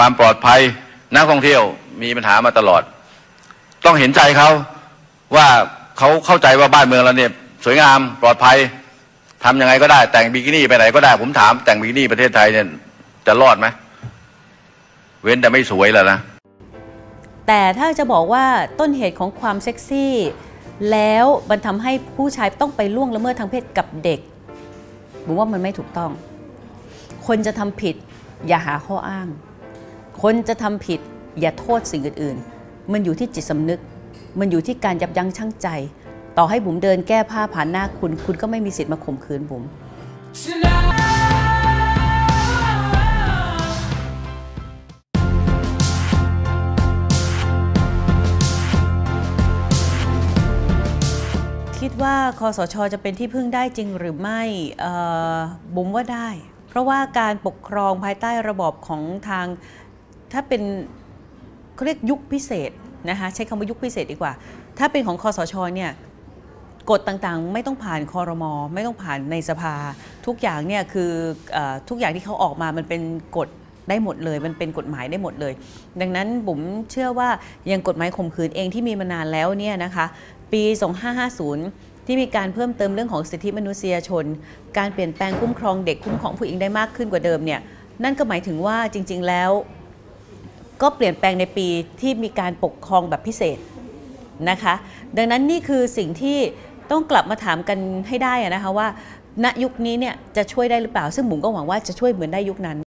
ความปลอดภัยนักท่องเที่ยวมีปัญหามาตลอด ต้องเห็นใจเขาว่าเขาเข้าใจว่าบ้านเมืองเราเนี่ยสวยงามปลอดภัยทำยังไงก็ได้ แต่งบิกินี่ไปไหนก็ได้ ผมถามแต่งบิกินี่ประเทศไทยเนี่ยจะรอดไหมเว้นแต่ไม่สวยแล้วนะ แต่ถ้าจะบอกว่าต้นเหตุของความเซ็กซี่ แล้วมันทำให้ผู้ชายต้องไปล่วงละเมิดทางเพศกับเด็กผมว่ามันไม่ถูกต้อง คนจะทำผิดอย่าหาข้ออ้าง คนจะทำผิดอย่าโทษสิ่งอื่นๆ มันอยู่ที่จิตสำนึก มันอยู่ที่การยับยั้งชั่งใจ ต่อให้บุ๋มเดินแก้ผ้าผ่านหน้าคุณ คุณก็ไม่มีสิทธิ์มาข่มขืนบุ๋มคิดว่าคอสชจะเป็นที่พึ่งได้จริงหรือไม่บุ๋มว่าได้ เพราะว่าการปกครองภายใต้ระบอบของทาง ถ้าเป็นเขาเรียกยุคพิเศษนะคะใช้คำว่ายุคพิเศษดีกว่า ถ้าเป็นของคอสชเนี่ยกฎต่างๆ ไม่ต้องผ่านคอรมอไม่ต้องผ่านในสภา ทุกอย่างเนี่ยคือออทุกอย่างที่เขาออกมามันเป็นกฎได้หมดเลย มันเป็นกฎหมายได้หมดเลย ดังนั้นบุ๋มเชื่อว่ายังกฎหมายข่มขืนเองที่มีมานานแล้วเนี่ยนะคะปี 2550 ที่มีการเพิ่มเติมเรื่องของสิทธิมนุษยชน การเปลี่ยนแปลงคุ้มครองเด็กคุ้มครองผู้หญิงได้มากขึ้นกว่าเดิมเนี่ยนั่นก็หมายถึงว่าจริง ๆ แล้ว ก็เปลี่ยนแปลงในปีที่มีการปกครองแบบพิเศษนะคะ ดังนั้นนี่คือสิ่งที่ต้องกลับมาถามกันให้ได้นะคะว่า ณยุคนี้เนี่ยจะช่วยได้หรือเปล่า ซึ่งบุ๋มก็หวังว่าจะช่วยเหมือนได้ยุคนั้น